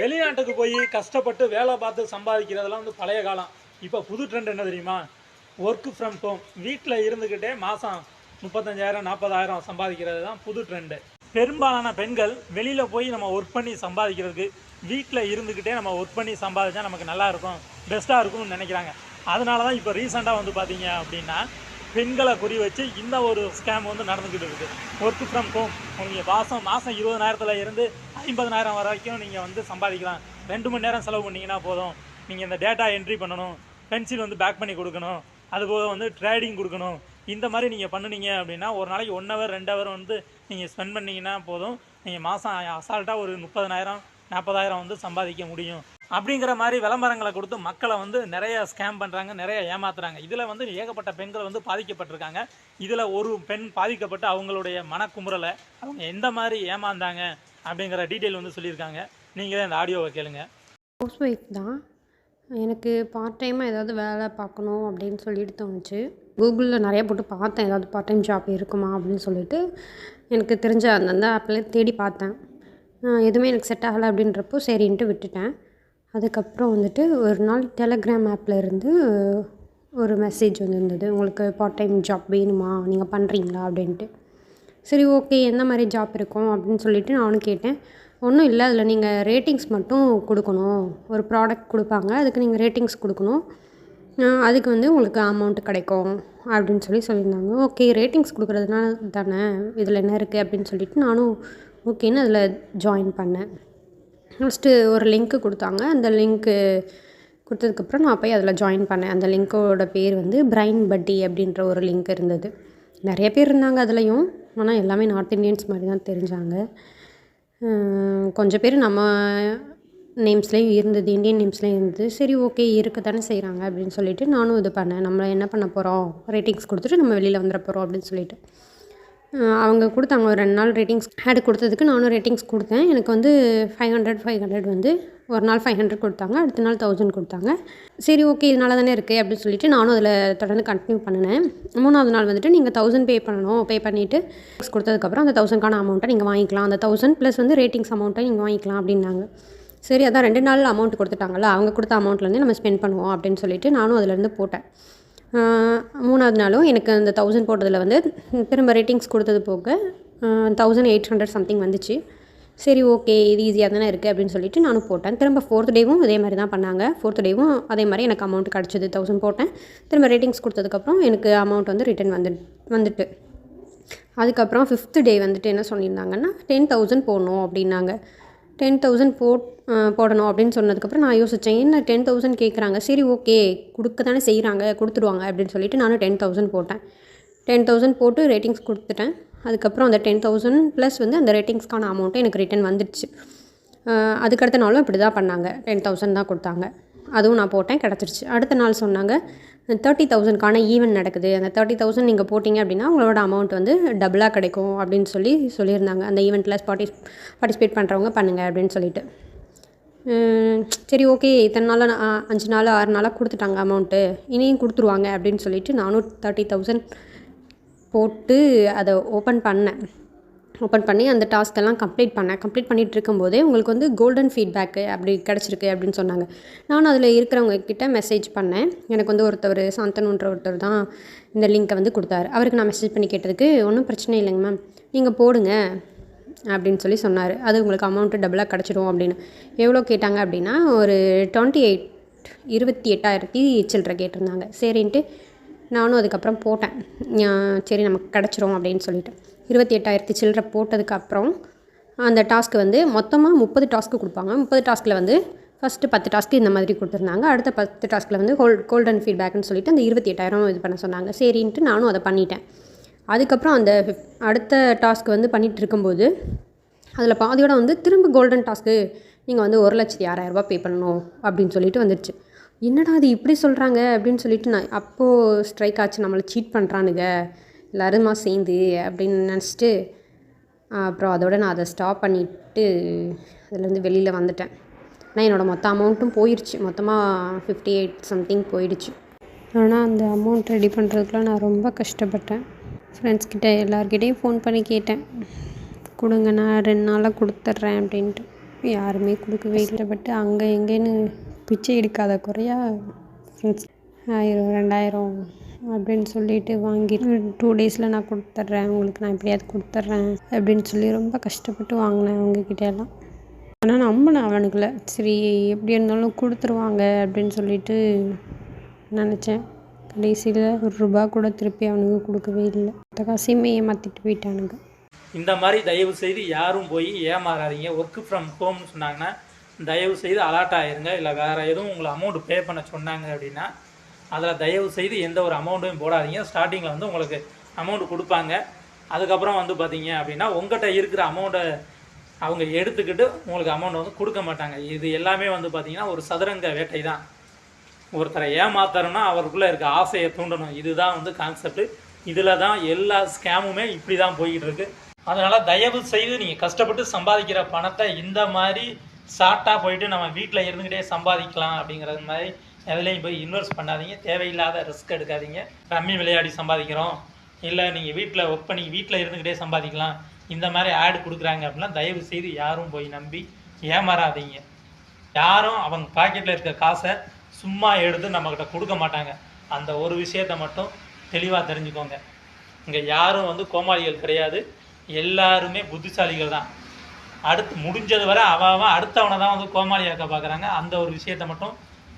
வெளிநாட்டுக்கு போய் கஷ்டப்பட்டு வேலை பார்த்து சம்பாதிக்கிறதெல்லாம் வந்து பழைய காலம். இப்போ புது ட்ரெண்ட் என்ன தெரியுமா? ஒர்க் ஃப்ரம் ஹோம் வீட்டில் இருந்துக்கிட்டே மாதம் முப்பத்தஞ்சாயிரம் நாற்பதாயிரம் சம்பாதிக்கிறது தான் புது ட்ரெண்டு பெரும்பாலான பெண்கள் வெளியில் போய் நம்ம ஒர்க் பண்ணி சம்பாதிக்கிறதுக்கு வீட்டில் இருந்துக்கிட்டே நம்ம ஒர்க் பண்ணி சம்பாதிச்சா நமக்கு நல்லா இருக்கும் பெஸ்ட்டாக இருக்கும்னு நினைக்கிறாங்க. அதனால தான் இப்போ ரீசெண்டாக வந்து பார்த்தீங்க அப்படின்னா பெண்களை குறி வச்சு இந்த ஒரு ஸ்கேம் வந்து நடந்துக்கிட்டு இருக்குது ஒர்க் ஃப்ரம் ஹோம் நீங்கள் மாதம் மாதம் இருபதனாயிரத்தில் இருந்து ஐம்பதனாயிரம் வரைக்கும் நீங்கள் வந்து சம்பாதிக்கலாம். ரெண்டு மணி நேரம் செலவு பண்ணிங்கன்னா போதும். நீங்கள் இந்த டேட்டா என்ட்ரி பண்ணணும் பென்சில் வந்து பேக் பண்ணி கொடுக்கணும் அதுபோக வந்து ட்ரேடிங் கொடுக்கணும். இந்த மாதிரி நீங்கள் பண்ணுனீங்க அப்படின்னா ஒரு நாளைக்கு ஒன் ஹவர் ரெண்டு ஹவர் வந்து நீங்கள் ஸ்பெண்ட் பண்ணிங்கன்னா போதும். நீங்கள் மாதம் அசால்ட்டாக ஒரு முப்பதனாயிரம் நாற்பதாயிரம் வந்து சம்பாதிக்க முடியும். அப்படிங்கிற மாதிரி விளம்பரங்களை கொடுத்து மக்களை வந்து நிறைய ஸ்கேம் பண்ணுறாங்க நிறைய ஏமாத்துறாங்க. இதில் வந்து ஏகப்பட்ட பெண்கள் வந்து பாதிக்கப்பட்டிருக்காங்க. இதில் ஒரு பெண் பாதிக்கப்பட்டு அவங்களுடைய மனக்குமுறலை அவங்க எந்த மாதிரி ஏமாந்தாங்க அப்படிங்கிற டீட்டெயில் வந்து சொல்லியிருக்காங்க. நீங்களே அந்த ஆடியோவை கேளுங்க. ஹவுஸ் ஒய்ஃப் தான். எனக்கு பார்ட் டைமாக ஏதாவது வேலை பார்க்கணும் அப்படின்னு சொல்லிட்டு தோணுச்சு. கூகுளில் நிறைய போட்டு பார்த்தேன். ஏதாவது பார்ட் டைம் ஜாப் இருக்குமா அப்படின்னு சொல்லிட்டு எனக்கு தெரிஞ்ச அந்தந்த ஆப்பில் தேடி பார்த்தேன். எதுவுமே எனக்கு செட் ஆகலை அப்படின்றப்போ சரின்ட்டு விட்டுட்டேன். அதுக்கப்புறம் வந்துட்டு ஒரு நாள் டெலகிராம் ஆப்பில் இருந்து ஒரு மெசேஜ் வந்திருந்தது உங்களுக்கு பார்ட் டைம் ஜாப் வேணுமா? நீங்கள் பண்ணுறீங்களா அப்படின்ட்டு. சரி ஓகே எந்த மாதிரி ஜாப் இருக்கும் அப்படின்னு சொல்லிவிட்டு நானும் கேட்டேன். ஒன்றும் இல்லை. அதில் நீங்கள் ரேட்டிங்ஸ் மட்டும் கொடுக்கணும். ஒரு ப்ராடக்ட் கொடுப்பாங்க. அதுக்கு நீங்கள் ரேட்டிங்ஸ் கொடுக்கணும். அதுக்கு வந்து உங்களுக்கு அமௌண்ட் கிடைக்கும். அப்படின்னு சொல்லி சொல்லியிருந்தாங்க. ஓகே ரேட்டிங்ஸ் கொடுக்குறதுனால தானே இதில் என்ன இருக்குது அப்படின்னு சொல்லிட்டு நானும் ஓகேன்னு அதில் ஜாயின் பண்ணேன். ஃபஸ்ட்டு ஒரு லிங்க்கு கொடுத்தாங்க. அந்த லிங்க்கு கொடுத்ததுக்கப்புறம் நான் போய் அதில் ஜாயின் பண்ணேன். அந்த லிங்க்கோட பேர் வந்து பிரைன் பட்டி அப்படின்ற ஒரு லிங்க் இருந்தது. நிறைய பேர் இருந்தாங்க அதுலேயும். ஆனால் எல்லாமே நார்த் இந்தியன்ஸ் மாதிரி தான் தெரிஞ்சாங்க. கொஞ்சம் பேர் நம்ம நேம்ஸ்லேயும் இருந்தது இந்தியன் நேம்ஸ்லேயும் இருந்தது. சரி ஓகே இருக்க தானே செய்கிறாங்க அப்படின்னு சொல்லிட்டு நானும் இது பண்ணேன். நம்ம என்ன பண்ண போகிறோம் ரேட்டிங்ஸ் கொடுத்துட்டு நம்ம வெளியில் வந்துட போகிறோம் அப்படின்னு சொல்லிட்டு. அவங்க கொடுத்தாங்க. ஒரு ரெண்டு நாள் ரேட்டிங்ஸ் ஆட் கொடுத்ததுக்கு நானும் ரேட்டிங்ஸ் கொடுத்தேன். எனக்கு வந்து ஃபைவ் ஹண்ட்ரட் ஃபைவ் ஹண்ட்ரட் வந்து ஒரு நாள் ஃபைவ் ஹண்ட்ரட் கொடுத்தாங்க. அடுத்த நாள் தௌசண்ட் கொடுத்தாங்க. சரி ஓகே இதனால தானே இருக்குது அப்படின்னு சொல்லிட்டு நானும் அதில் தொடர்ந்து கண்டினியூ பண்ணினேன். மூணாவது நாள் வந்துட்டு நீங்கள் தௌசண்ட் பே பண்ணணும். பே பண்ணிவிட்டு கொடுத்ததுக்கப்புறம் அந்த தௌசண்ட்கான அமௌண்ட்டை நீங்கள் வாங்கிக்கலாம். அந்த தௌசண்ட் ப்ளஸ் வந்து ரேட்டிங்ஸ் அமௌண்ட்டை நீங்கள் வாங்கிக்கலாம் அப்படின்னாங்க. சரி அதான் ரெண்டு நாள் அமௌண்ட் கொடுத்துட்டாங்கல்ல அவங்க கொடுத்த அமௌண்ட்லேருந்து நம்ம ஸ்பெண்ட் பண்ணுவோம் அப்படின்னு சொல்லிட்டு நானும் அதிலேருந்து போட்டேன். மூணாவது நாளும் எனக்கு அந்த தௌசண்ட் போட்டதில் வந்து திரும்ப ரேட்டிங்ஸ் கொடுத்தது போக தௌசண்ட் எயிட் ஹண்ட்ரட் சம்திங் வந்துச்சு. சரி ஓகே இது ஈஸியாக தானே இருக்குது அப்படின்னு சொல்லிட்டு நானும் போட்டேன். திரும்ப ஃபோர்த் டேவும் அதே மாதிரி தான் பண்ணாங்க. ஃபோர்த் டேவும் அதே மாதிரி எனக்கு அமௌண்ட் கிடச்சிது தௌசண்ட் போட்டேன். திரும்ப ரேட்டிங்ஸ் கொடுத்ததுக்கப்புறம் எனக்கு அமௌண்ட் வந்து ரிட்டர்ன் வந்து வந்துட்டு. அதுக்கப்புறம் ஃபிஃப்த்து டே வந்துட்டு என்ன சொல்லியிருந்தாங்கன்னா டென் தௌசண்ட் போடணும் அப்படின்னாங்க. டென் தௌசண்ட் போட் போடணும் அப்படின்னு சொன்னதுக்கப்புறம் நான் யோசித்தேன் என்ன டென் தௌசண்ட் கேட்குறாங்க சரி ஓகே கொடுக்க தானே செய்கிறாங்க கொடுத்துருவாங்க அப்படின்னு சொல்லிட்டு நானும் டென் தௌசண்ட் போட்டேன். டென் தௌசண்ட் போட்டு ரேட்டிங்ஸ் கொடுத்துட்டேன். அதுக்கப்புறம் அந்த டென் தௌசண்ட் ப்ளஸ் வந்து அந்த ரேட்டிங்ஸ்க்கான அமௌண்ட்டு எனக்கு ரிட்டன் வந்துடுச்சு. அதுக்கடுத்த நாளும் இப்படி தான் பண்ணாங்க. டென் தௌசண்ட் தான் கொடுத்தாங்க. அதுவும் நான் போட்டேன் கிடச்சிருச்சு. அடுத்த நாள் சொன்னாங்க தேர்ட்டி தௌசண்ட்க்கான ஈவெண்ட் நடக்குது. அந்த தேர்ட்டி தௌசண்ட் நீங்கள் போட்டிங்க அப்படின்னா உங்களோட அமௌண்ட் வந்து டபுளாக கிடைக்கும் அப்படின்னு சொல்லி சொல்லியிருந்தாங்க. அந்த ஈவெண்ட்டில் பார்ட்டிஸ் பார்ட்டிசிபேட் பண்ணுறவங்க பண்ணுங்கள் அப்படின்னு சொல்லிட்டு. சரி ஓகே இத்தனை நாளாக நான் அஞ்சு நாள் ஆறு நாளாக கொடுத்துட்டாங்க அமௌண்ட்டு இனியும் கொடுத்துருவாங்க அப்படின்னு சொல்லிட்டு நானும் தேர்ட்டி தௌசண்ட் போட்டு அதை ஓப்பன் பண்ணேன். ஓப்பன் பண்ணி அந்த டாஸ்க்கெல்லாம் எல்லாம் கம்ப்ளீட் பண்ணேன். கம்ப்ளீட் பண்ணிகிட்டு இருக்கும்போதே உங்களுக்கு வந்து கோல்டன் ஃபீட்பேக்கு அப்படி கிடச்சிருக்கு அப்படின்னு சொன்னாங்க. நானும் அதில் இருக்கிறவங்க கிட்ட மெசேஜ் பண்ணேன். எனக்கு வந்து ஒருத்தர் சாந்தனுன்ற ஒருத்தர் தான் இந்த லிங்க்கை வந்து கொடுத்தாரு. அவருக்கு நான் மெசேஜ் பண்ணி கேட்டதுக்கு ஒன்றும் பிரச்சனை இல்லைங்க மேம் நீங்கள் போடுங்க. அப்படின்னு சொல்லி சொன்னார். அது உங்களுக்கு அமௌண்ட்டு டபுளாக கிடச்சிடும் அப்படின்னு. எவ்வளோ கேட்டாங்க அப்படின்னா ஒரு டுவெண்ட்டி எயிட் இருபத்தி எட்டாயிரத்தி சில்லற கேட்டிருந்தாங்க. சரின்ட்டு நானும் அதுக்கப்புறம் போட்டேன். சரி நமக்கு கிடச்சிரும் அப்படின்னு சொல்லிட்டு. இருபத்தி எட்டாயிரத்தி சில்லற போட்டதுக்கப்புறம் அந்த டாஸ்க்கு வந்து மொத்தமாக முப்பது டாஸ்க்கு கொடுப்பாங்க. முப்பது டாஸ்க்கில் வந்து ஃபஸ்ட்டு பத்து டாஸ்க்கு இந்த மாதிரி கொடுத்துருந்தாங்க. அடுத்த பத்து டாஸ்க்கில் வந்து கோல் கோல்டன் ஃபீட்பேக்னு சொல்லிட்டு அந்த இருபத்தி எட்டாயிரம் இது பண்ண சொன்னாங்க. சரின்ட்டு நானும் அதை பண்ணிட்டேன். அதுக்கப்புறம் அந்த அடுத்த டாஸ்க் வந்து பண்ணிகிட்டு இருக்கும்போது அதில் பாதியோட வந்து திரும்ப கோல்டன் டாஸ்க்கு நீங்கள் வந்து ஒரு லட்சத்தி ஆறாயிரரூபா பே பண்ணணும் அப்படின்னு சொல்லிட்டு வந்துடுச்சு என்னடா அது இப்படி சொல்கிறாங்க அப்படின்னு சொல்லிட்டு நான் அப்போது ஸ்ட்ரைக் ஆச்சு நம்மளை சீட் பண்ணுறானுங்க எல்லாருமா சேர்ந்து அப்படின்னு நினச்சிட்டு அப்புறம் அதோட நான் அதை ஸ்டாப் பண்ணிவிட்டு அதுலேருந்து வெளியில் வந்துட்டேன். ஆனால் என்னோடய மொத்த அமௌண்ட்டும் போயிடுச்சு மொத்தமாக ஃபிஃப்டி எயிட் சம்திங் போயிடுச்சு. ஆனால் அந்த அமௌண்ட் ரெடி பண்ணுறதுக்குலாம் நான் ரொம்ப கஷ்டப்பட்டேன். ஃப்ரெண்ட்ஸ் கிட்ட எல்லார்கிட்டேயும் ஃபோன் பண்ணி கேட்டேன். கொடுங்க நான் ரெண்டு நாளாக கொடுத்துட்றேன் அப்படின்ட்டு. யாருமே கொடுக்கவே இஷ்டப்பட்டு அங்கே எங்கேன்னு பிச்சை எடுக்காத குறையா ஃப்ரெண்ட்ஸ் ஆயிரம் ரெண்டாயிரம் அப்படின்னு சொல்லிட்டு வாங்கி டூ டேஸில் நான் கொடுத்துட்றேன். உங்களுக்கு நான் எப்படியாவது கொடுத்துட்றேன் அப்படின்னு சொல்லி ரொம்ப கஷ்டப்பட்டு வாங்கினேன் அவங்கக்கிட்ட எல்லாம் ஆனால் நம்பினேன் அவனுக்குள்ள சரி எப்படி இருந்தாலும் கொடுத்துருவாங்க அப்படின்னு சொல்லிட்டு நினச்சேன். கடைசியில் ஒரு ரூபா கூட திருப்பி அவனுக்கு கொடுக்கவே இல்லை. மற்ற காசையுமே ஏமாற்றிட்டு போயிட்டானுங்க. இந்த மாதிரி தயவு செய்து யாரும் போய் ஏமாறாதீங்க. ஒர்க் ஃப்ரம் ஹோம்னு சொன்னாங்கன்னா தயவு செய்து அலர்ட் ஆகிருங்க இல்லை வேறு எதுவும் உங்களை அமௌண்ட் பே பண்ண சொன்னாங்க அப்படின்னா அதில் தயவு செய்து எந்த ஒரு அமௌண்ட்டும் போடாதீங்க. ஸ்டார்டிங்கில் வந்து உங்களுக்கு அமௌண்ட் கொடுப்பாங்க. அதுக்கப்புறம் வந்து பார்த்தீங்க அப்படின்னா உங்கள்கிட்ட இருக்கிற அமௌண்ட்டை அவங்க எடுத்துக்கிட்டு உங்களுக்கு அமௌண்ட் வந்து கொடுக்க மாட்டாங்க. இது எல்லாமே வந்து பார்த்தீங்கன்னா ஒரு சதுரங்க வேட்டை தான். ஒருத்தரை ஏமாத்தணும்னா அவருக்குள்ளே இருக்க ஆசையை தூண்டணும். இதுதான் வந்து கான்செப்ட் இதில் தான் எல்லா ஸ்கேமுமே இப்படி தான் போய்கிட்டு இருக்குது அதனால் தயவு செய்து நீங்கள் கஷ்டப்பட்டு சம்பாதிக்கிற பணத்தை இந்த மாதிரி ஷார்ட்டாக போயிட்டு நம்ம வீட்டில் இருந்துக்கிட்டே சம்பாதிக்கலாம் அப்படிங்கிறது மாதிரி எதுலேயும் போய் இன்வெஸ்ட் பண்ணாதீங்க. தேவையில்லாத ரிஸ்க் எடுக்காதீங்க. ரம்மி விளையாடி சம்பாதிக்கிறோம். இல்லை நீங்கள் வீட்டில் ஒர்க் பண்ணி வீட்டில் இருந்துக்கிட்டே சம்பாதிக்கலாம். இந்த மாதிரி ஆடு கொடுக்குறாங்க அப்படின்னா தயவு செய்து யாரும் போய் நம்பி ஏமாறாதீங்க. யாரும் அவங்க பாக்கெட்டில் இருக்க காசை சும்மா எடுத்து நம்மக்கிட்ட கொடுக்க மாட்டாங்க. அந்த ஒரு விஷயத்தை மட்டும் தெளிவாக தெரிஞ்சுக்கோங்க. இங்கே யாரும் வந்து கோமாளிகள் கிடையாது. எல்லாருமே புத்திசாலிகள் தான். அடுத்து முடிஞ்சது வரை அவன் அடுத்தவனை தான் வந்து கோமாளியாக்க பார்க்குறாங்க அந்த ஒரு விஷயத்தை மட்டும்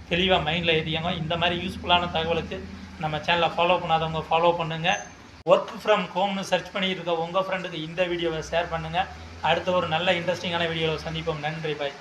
தெளிவாக மைண்டில் ஏற்றிக்கோங்க இந்த மாதிரி யூஸ்ஃபுல்லான தகவலுக்கு நம்ம சேனலை ஃபாலோ பண்ணாதவங்க ஃபாலோ பண்ணுங்கள் ஒர்க் ஃப்ரம் ஹோம்னு சர்ச் பண்ணிட்டு இருக்க உங்கள் ஃப்ரெண்டுக்கு இந்த வீடியோவை ஷேர் பண்ணுங்கள் அடுத்த ஒரு நல்ல இன்ட்ரெஸ்டிங்கான வீடியோவில் சந்திப்போம். நன்றி பாய்